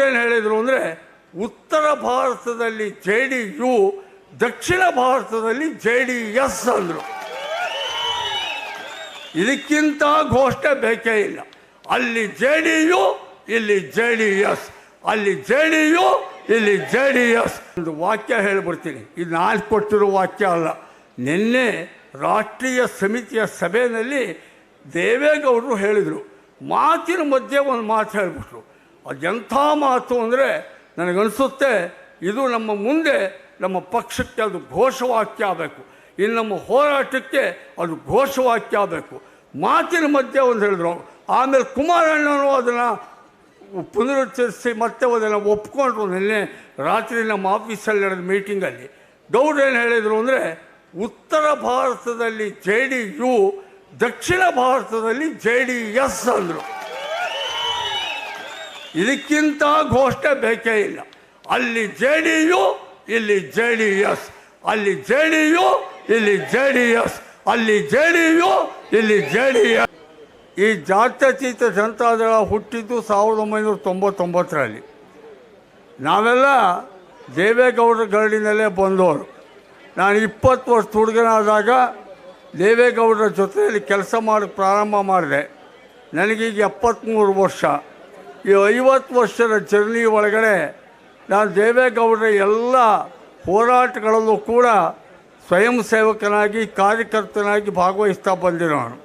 ಏನು ಹೇಳಿದರು ಅಂದರೆ ಉತ್ತರ ಭಾರತದಲ್ಲಿ ಜೆ ಡಿ ಯು, ದಕ್ಷಿಣ ಭಾರತದಲ್ಲಿ ಜೆ ಡಿ ಎಸ್ ಅಂದರು. ಇದಕ್ಕಿಂತ ಘೋಷಣೆ ಬೇಕೇ ಇಲ್ಲ. ಅಲ್ಲಿ ಜೆ ಡಿ ಯು, ಇಲ್ಲಿ ಜೆ ಡಿ ಎಸ್. ಅಲ್ಲಿ ಜೆ ಡಿ ಯು, ಇಲ್ಲಿ ಜೆ ಡಿ ಎಸ್. ಒಂದು ವಾಕ್ಯ ಹೇಳಿಬಿಡ್ತೀನಿ. ಇದು ನಾನು ಕೊಟ್ಟಿರೋ ವಾಕ್ಯ ಅಲ್ಲ. ನಿನ್ನೆ ರಾಷ್ಟ್ರೀಯ ಸಮಿತಿಯ ಸಭೆಯಲ್ಲಿ ದೇವೇಗೌಡರು ಹೇಳಿದರು. ಮಾತಿನ ಮಧ್ಯೆ ಒಂದು ಮಾತು ಹೇಳಿಬಿಟ್ರು. ಅದೆಂಥ ಮಾತು ಅಂದರೆ ನನಗನ್ಸುತ್ತೆ, ಇದು ನಮ್ಮ ಮುಂದೆ ನಮ್ಮ ಪಕ್ಷಕ್ಕೆ ಅದು ಘೋಷವಾಕ್ಯ ಆಗಬೇಕು. ಇನ್ನು ನಮ್ಮ ಹೋರಾಟಕ್ಕೆ ಅದು ಘೋಷವಾಕ್ಯ ಆಗಬೇಕು. ಮಾತಿನ ಮಧ್ಯೆ ಒಂದು ಹೇಳಿದ್ರು. ಆಮೇಲೆ ಕುಮಾರಣ್ಣನು ಅದನ್ನು ಪುನರುಚ್ಚರಿಸಿ ಮತ್ತೆ ಅದನ್ನು ಒಪ್ಕೊಂಡ್ರು ನಿನ್ನೆ ರಾತ್ರಿ ನಮ್ಮ ಆಫೀಸಲ್ಲಿ ನಡೆದ ಮೀಟಿಂಗಲ್ಲಿ. ಗೌಡ್ ಏನು ಹೇಳಿದರು ಅಂದರೆ, ಉತ್ತರ ಭಾರತದಲ್ಲಿ ಜೆ ಡಿ ಯು, ದಕ್ಷಿಣ ಭಾರತದಲ್ಲಿ ಜೆ ಡಿ ಎಸ್ ಅಂದರು. ಇದಕ್ಕಿಂತ ಘೋಷಣೆ ಬೇಕೇ ಇಲ್ಲ. ಅಲ್ಲಿ ಜೆ ಡಿ ಯು, ಇಲ್ಲಿ ಜೆ ಡಿ ಎಸ್. ಅಲ್ಲಿ ಜೆ ಡಿ ಯು, ಇಲ್ಲಿ ಜೆ ಡಿ ಎಸ್. ಅಲ್ಲಿ ಜೆ ಡಿ ಯು, ಇಲ್ಲಿ ಜೆ ಡಿ ಎಸ್. ಈ ಜಾತ್ಯತೀತ ಜನತಾದಳ ಹುಟ್ಟಿದ್ದು ಸಾವಿರದ ಒಂಬೈನೂರ ತೊಂಬತ್ತೊಂಬತ್ತರಲ್ಲಿ. ನಾವೆಲ್ಲ ದೇವೇಗೌಡರ ಗರಡಿನಲ್ಲೇ ಬಂದವರು. ನಾನು ಇಪ್ಪತ್ತು ವರ್ಷ ಹುಡುಗನಾದಾಗ ದೇವೇಗೌಡರ ಜೊತೆಯಲ್ಲಿ ಕೆಲಸ ಮಾಡಕ್ಕೆ ಪ್ರಾರಂಭ ಮಾಡಿದೆ. ನನಗೀಗ ಎಪ್ಪತ್ತ್ಮೂರು ವರ್ಷ. ಈ ಐವತ್ತು ವರ್ಷದ ಜರ್ನಿ ಒಳಗಡೆ ನಾನು ದೇವೇಗೌಡರ ಎಲ್ಲ ಹೋರಾಟಗಳಲ್ಲೂ ಕೂಡ ಸ್ವಯಂ ಸೇವಕನಾಗಿ, ಕಾರ್ಯಕರ್ತನಾಗಿ ಭಾಗವಹಿಸ್ತಾ ಬಂದಿರೋನು.